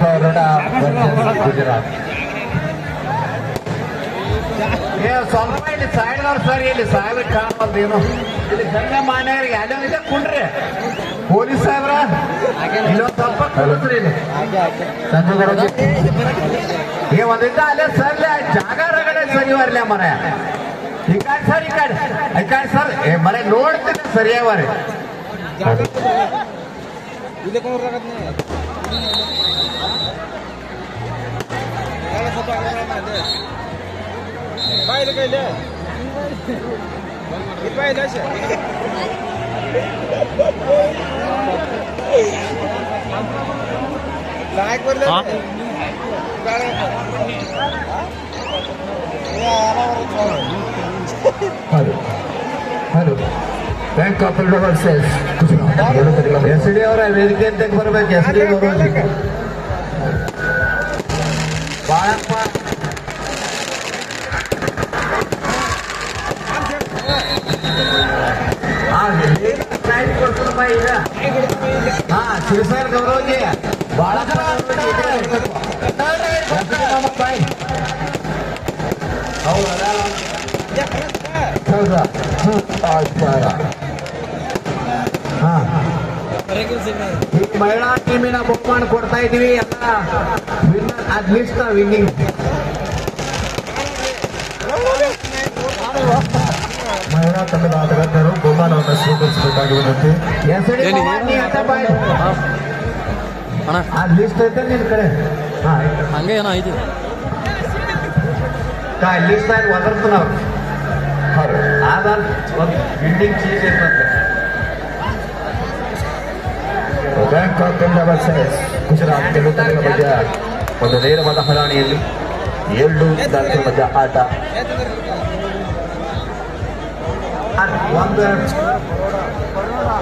ಬರೋಡಾ ಗುಜರಾತ್ ಏ ಸ್ವಲ್ಪ ಇಲ್ಲಿ ಸೈಡ್ದವ್ರು ಸರಿ ಇಲ್ಲಿ ಸಾಹೇಬ್ರ ಕಾಣಬಲ್ದು ಏನು ಇಲ್ಲಿ ಗಂಗ ಮಾನ್ಯರಿಗೆ ಅಲ್ಲೇ ಇದೆ ಕುಂಡ್ರಿ पोलीस साहेब हे मध्ये आले सरल्या जागा रगड्या शनिवारल्या मरा हे काय सर इकडे? काय सर? हे मला लोड ते सर्यावर उद्या कोण रगत नाही पाहिलं काय पाहिलं काय hello hello bank of Baroda versus Gujarat ಎರಡು ತಂಡಗಳ ಎಸ್ ಡಿ ಅವರ ವೇದಿಕೆ ಅಂತ ಬರ್ಬೇಕು ಎಸ್ ಡಿ ಅವರು ಬಾಳಪ್ಪ ಹಾ, ಇಲ್ಲಿ prize ಕೊಡ್ತೀನಿ ಬಾ ಈಗ. ಹಾ ಶಿವಸೇನ ಗೌರವ್ಗೆ ಬಾಳಪ್ಪ ಗೌರವ್ಗೆ ಇದೆ ಇರ್ಬೇಕು. ಎಸ್ ಡಿ ಮಾಮ ಬಾಯ್. ಹೌದು ಅದಲ್ಲ. ಹೌದಾ ಆಚಾರ ಹಾ ಈ ಮಹಿಳಾ ಟೀಮಿನ ಬಹುಮಾನ ಕೊಡ್ತಾ ಇದೀವಿ ಎಲ್ಲ ವಿನ್ನರ್ ಅದ್ ಲಿಸ್ಟ್ ವಿನ್ನಿಂಗ್ ಮಹಿಳಾ ತಂಡದ ಆಟಗಾರರು ಬಹುಮಾನವನ್ನು ಸ್ವೀಕರಿಸಬೇಕಾಗಿ ವಿನಂತಿ ಆ ಲಿಸ್ಟ್ ಐತೆ ನಿನ್ ಕಡೆ. ಹಾ ಹಂಗೆ ಏನೋ ಐತಿ. ಲಿಸ್ಟ್ ಆಗಿ ಒದರ್ತಾನ ಅವ್ರು ಹೌದು. ಆದ ಒಂದು ಚೀಸ್ ಐತಂತೆ bank of Baroda versus Gujarat ಎರಡು ತಂಡದ ಮಧ್ಯ ಒಂದು ನೇರವಾದ ಹರಾಣಿಯಲ್ಲಿ ಎರಡು ದಾಖಲೆ ಮಧ್ಯ ಆಟ. ಅದ್ ಒಂದು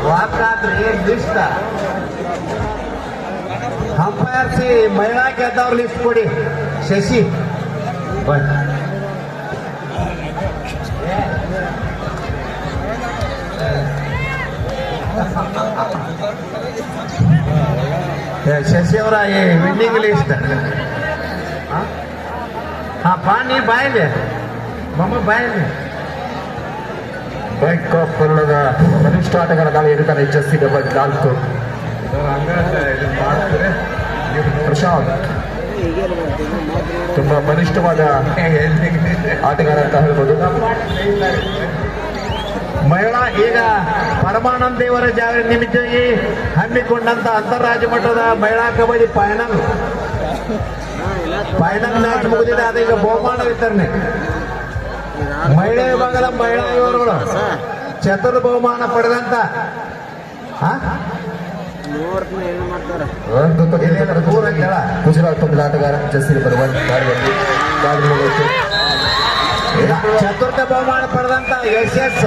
ವಾಕಾದ್ರಿ ಲಿಸ್ಟ್ ಅಂಪೈರ್ಸಿ ಮಹಿಳಾ ಗೆದ್ದವ್ರ ಲಿಸ್ಟ್ ಕೊಡಿ ಶಶಿ ಬನ್ನಿ ಏ, ಶಶಿ ಅವರ ಈ ವಿನ್ನಿಂಗ್ ಲಿಸ್ಟ್ ಹಾ ಬಾ ನೀ ಬಾಯಿಲೆ ಮಮ್ಮ ಬಾಯಿಲೆ ಬ್ಯಾಂಕ್ ಆಫ್ ಬರೋಡದ ಕನಿಷ್ಠ ಆಟಗಾರ ದಾಳಿ ಹಿಡಿತಾನೆ ಜಸ್ಸಿ ಡಬಲ್ ನಾಲ್ಕು. ಪ್ರಶಾಂತ್. ತುಂಬಾ ಬಲಿಷ್ಠವಾದ ಆಟಗಾರ ಅಂತ ಹೇಳ್ಬೋದು. ಮಹಿಳಾ ಈಗ ಪರಮಾನಂದ ದೇವರ ಜಾಗೃತಿ ನಿಮಿತ್ತವಾಗಿ ಹಮ್ಮಿಕೊಂಡಂತ ಅಂತಾರಾಜ್ಯ ಮಟ್ಟದ ಮಹಿಳಾ ಕಬಡ್ಡಿ ಫೈನಲ್. ಫೈನಲ್ ಮ್ಯಾಚ್ ಮುಗಿದಿದೆ ಅದೀಗ ಬಹುಮಾನ ವಿತರಣೆ. ಮಹಿಳಾ ವಿಭಾಗದ ಮಹಿಳಾ ಇವರುಗಳು ಚತುರ್ ಬಹುಮಾನ ಪಡೆದಂತ ಹಾ? ಒಂದು ಎಲ್ಲಿಯಾದ್ರೂ ದೂರ ಕೇಳ ಗುಜರಾತ್ ಆಟಗಾರ ಚತುರ್ಥ ಬಹುಮಾನ ಪಡೆದಂತ ಎಸ್ ಎಸ್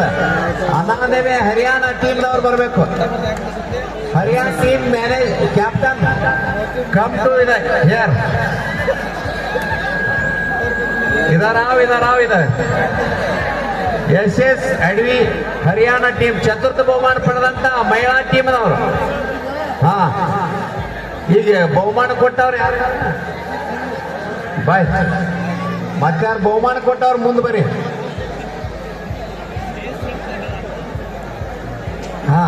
ಅನಾದೇವಿ ಹರಿಯಾಣ ಟೀಮ್ನವ್ರು ಬರಬೇಕು. Haryana team manage captain come to ಇದೆ ಹಿಯರ್ ಇದರಾವ್ ಇದಾರಾವ್ ಇದ ಎಸ್ ಎಸ್ ಅಡ್ವಿ ಹರಿಯಾಣ ಟೀಮ್ ಚತುರ್ಥ ಬಹುಮಾನ ಪಡೆದಂತ ಮಹಿಳಾ ಟೀಮ್ನವರು. ಹಾ. ಈಗ ಬಹುಮಾನ ಕೊಟ್ಟವ್ರು ಯಾರು? ಬಾಯ್. ಮತ್ತಾರು ಬಹುಮಾನ ಕೊಟ್ಟವ್ರು ಮುಂದೆ ಬರ್ರಿ. ಹಾ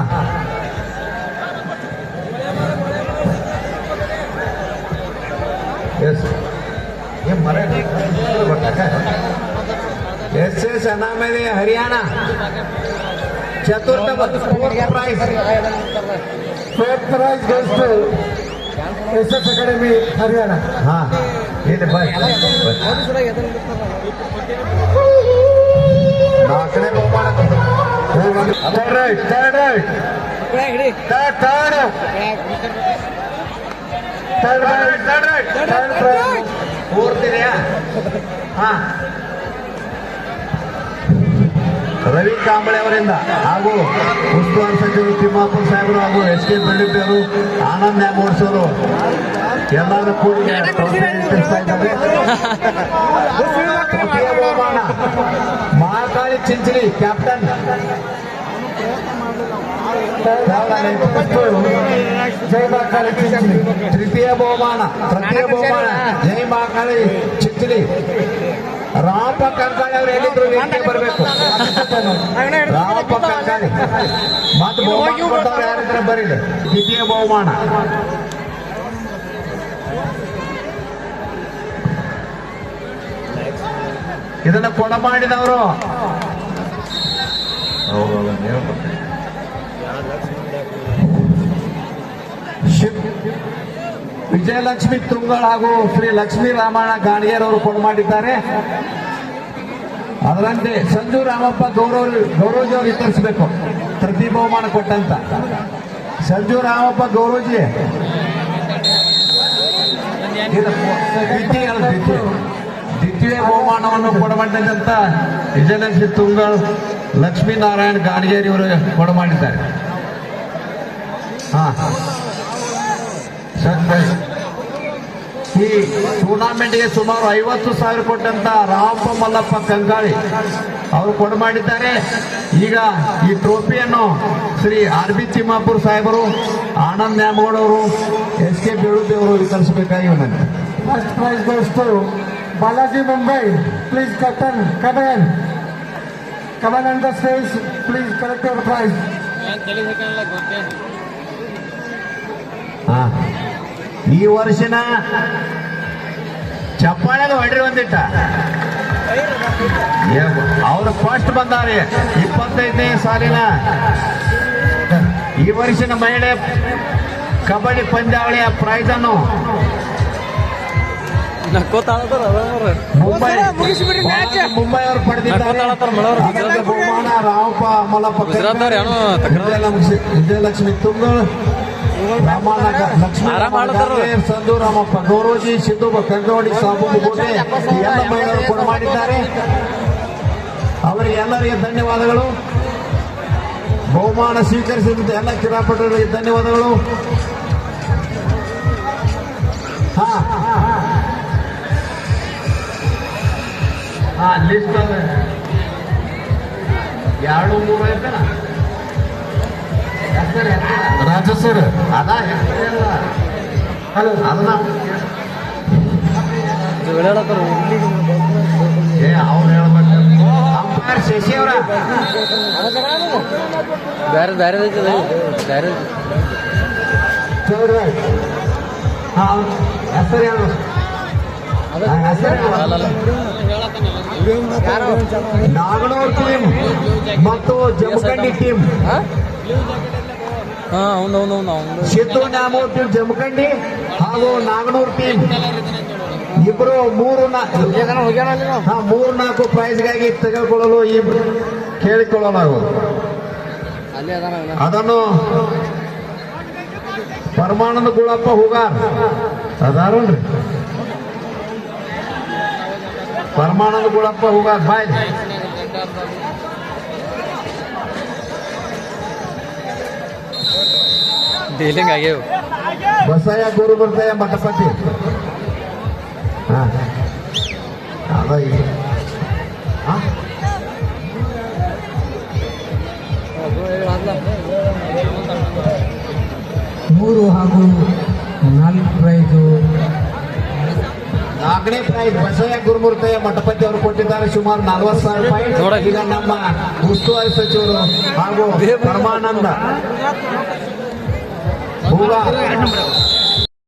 ಎಸ್ ಏ ಮರ ಎಸ್ ಎಸ್ ಅನಾಮೇಲೆ Haryana ಚತುರ್ಥ prize fourth prize goes to S S academy Haryana ಹಾ ಇಲ್ಲಿ ಬಾಯ್ ನಾಲ್ಕನೇ ಬಹುಮಾನ third right third right third third third right third right third prize fourth ಇದೆಯಾ ಹಾ. ರವಿ ಕಾಂಬಳೆ ಅವರಿಂದ ಹಾಗೂ ಉಸ್ತುವಾರಿ ಸಚಿವರು ತಿಮ್ಮಾಪುರ್ ಸಾಹೇಬರು ಹಾಗೂ ಎಸ್ ಕೆ ಪ್ರದೀಪ್ ಅವರು ಆನಂದ್ ನ್ಯಾಮೋಡ್ಸ್ ಅವರು. ಎಲ್ಲರೂ ಕೂಡ ಮಹಾಕಾಳಿ ಚಿಂಚಲಿ ಕ್ಯಾಪ್ಟನ್. ಚಿಂಚಲಿ ತೃತೀಯ ಬಹುಮಾನ ಬಹುಮಾನ ಜೈ ಮಹಾಕಾಳಿ ಚಿಂಚಲಿ ರಾಮಪ್ಪ ಕಂಕಾಳಿ ಅವ್ರು ಹೇಳಿದ್ರು ವೇದಿಕೆ ಬರಬೇಕು ರಾಮಪ್ಪ ಕಂಕಾಳಿ ಮತ್ತೆ ಬಹುಮಾನ ಬರೀಲಿ ದ್ವಿತೀಯ ಬಹುಮಾನ ಇದನ್ನ ಕೊಡ ಮಾಡಿದವರು ವಿಜಯಲಕ್ಷ್ಮಿ ತುಂಗಳ್ ಹಾಗೂ ಶ್ರೀ ಲಕ್ಷ್ಮೀ ರಾಮಾಯಣ ಗಾಣಿಯರ್ ಅವರು ಕೊಡು ಮಾಡಿದ್ದಾರೆ. ಅದರಂತೆ ಸಂಜು ರಾಮಪ್ಪ ಗೌರವ ಗೌರವಜಿ ಅವರು ವಿತರಿಸಬೇಕು. ಪ್ರತಿ ಬಹುಮಾನ ಕೊಟ್ಟಂತ. ಸಂಜು ರಾಮಪ್ಪ ಗೌರವಜಿ. ದ್ವಿತೀಯ ಬಹುಮಾನವನ್ನು ಕೊಡಮಾಡಿದಂತ ವಿಜಯಲಕ್ಷ್ಮಿ ತುಂಗಳ್ ಲಕ್ಷ್ಮೀನಾರಾಯಣ ಗಾಣಿಗೇರಿ ಅವರು ಕೊಡಮಾಡಿದ್ದಾರೆ ಹಾ. ಸರ್, ಈ ಟೂರ್ನಾಮೆಂಟ್ಗೆ ಸುಮಾರು ಐವತ್ತು ಸಾವಿರ ಕೊಟ್ಟಂತ ರಾಮಪ್ಪ ಮಲ್ಲಪ್ಪ ಕಂಗಾಳಿ ಅವರು ಕೊಡಮಾಡಿದ್ದಾರೆ ಈಗ ಈ ಟ್ರೋಫಿಯನ್ನು ಶ್ರೀ ಆರ್ ಬಿ ತಿಮ್ಮಾಪುರ್ ಸಾಹೇಬರು ಆನಂದ್ ನ್ಯಾಮಗೌಡ ಅವರು ಎಸ್ ಕೆ ಬೇಳುದೇವರು ವಿತರಿಸಬೇಕಾಗಿ ವಿನಂತಿ. ಫಸ್ಟ್ ಪ್ರೈಸ್ ದೋಸ್ತು Balaji Mumbai. Please ಕಟನ್ come on come on and Come please on prize. ಹಾ. ಈ ವರ್ಷನ ಚಪ್ಪಾಳೆ ಹೊಡ್ರಿ ಬಂದಿಟ್ಟ ಅವ್ರು ಫಸ್ಟ್ ಬಂದಾರೆ ಇಪ್ಪತ್ತೈದನೇ ಸಾಲಿನ. ಈ ವರ್ಷನ ಮಹಿಳೆ ಕಬಡ್ಡಿ ಪಂದ್ಯಾವಳಿಯ ಪ್ರೈಸ್ ಅನ್ನು ಮುಂಬೈ ಅವರು ಪಡೆದಿದ್ದಾರೆ. ಬಹುಮಾನ ರಾಮಪ್ಪ ವಿಜಯಲಕ್ಷ್ಮಿ ತುಂಗಳು ಸಂಧು ರಾಮಪ್ಪ ಗೌರೋಜಿ ಸಿದ್ದು ಕಂಗವಡಿ ಸಾಬು ಕೋಟೆ ಎಲ್ಲ ಮಹಿಳೆಯರು ಕೂಡ ಮಾಡಿದ್ದಾರೆ. ಅವರಿಗೆ ಎಲ್ಲರಿಗೆ ಧನ್ಯವಾದಗಳು. ಬಹುಮಾನ ಸ್ವೀಕರಿಸಿದಂತೆ ಎಲ್ಲ ಕ್ರೀಡಾಪಟುಗಳಿಗೆ ಧನ್ಯವಾದಗಳು. ಹಾ. ಹಾ ಲಿಸ್ಟ್ ಎರಡು ಮೂರು ಐತನ ರಾಜ ಸರ್. ಅದ ಹಲೋ. ಅದನ್ನ ಏ ಅವ್ರು ಹೇಳ್ಬೇಕು. ಅಂಪೈರ್ ಶಶಿ ಅವರ. ಬೇರೆ ಬೇರೆ ಬೇರೆ ಹಾ ಹೆಸರು. ಅಲ್ಲಲ್ಲ ನಾಗನೂರ್ ಟೀಮ್ ಮತ್ತು ಜಮಖಂಡಿ ಟೀಮ್ ಸಿದ್ದು ನ್ಯಾಮೂರ್ ಟೀಮ್ ಜಮಖಂಡಿ ಹಾಗೂ ನಾಗನೂರ್ ಟೀಮ್ ಇಬ್ರು ಮೂರು ಮೂರು ನಾಲ್ಕು ಪ್ರೈಸ್ಗಾಗಿ ತೆಗೆದುಕೊಳ್ಳಲು ಈ ಕೇಳಿಕೊಳ್ಳೋ ನಾವು. ಅದನ್ನು ಪರಮಾನಂದ ಗುಳಪ್ಪ ಹೋಗಾರ್. ಅದಾರಲ್ರಿ. ಪರಮಾನಂದ ಗುಳಪ್ಪ ಹೋಗಾರ್ ಬಾಯ್ ಡೀಲಿಂಗ್ ಆಗ್ಯಾವ ಬಸಯ್ಯ ಗುರು ಬರ್ತಯ್ಯ ಮಠಪತಿ ಹಾ ಅದ ಈಗ ಹಾ? ಮೂರು ಹಾಗೂ ನಾಲ್ಕು ಪ್ರೈಸು ನಾಲ್ಕನೇ ಪ್ರೈಸ್ ಬಸಯ್ಯ ಗುರುಮೂರ್ತಯ್ಯ ಮಠಪತಿ ಅವರು ಕೊಟ್ಟಿದ್ದಾರೆ ಸುಮಾರು ನಲವತ್ತು ಸಾವಿರ ನೋಡ. ರೂಪಾಯಿ ಈಗ ನಮ್ಮ ಉಸ್ತುವಾರಿ ಸಚಿವರು ಹಾಗೂ ಪರಮಾನಂದ ಹೂಗಾರ್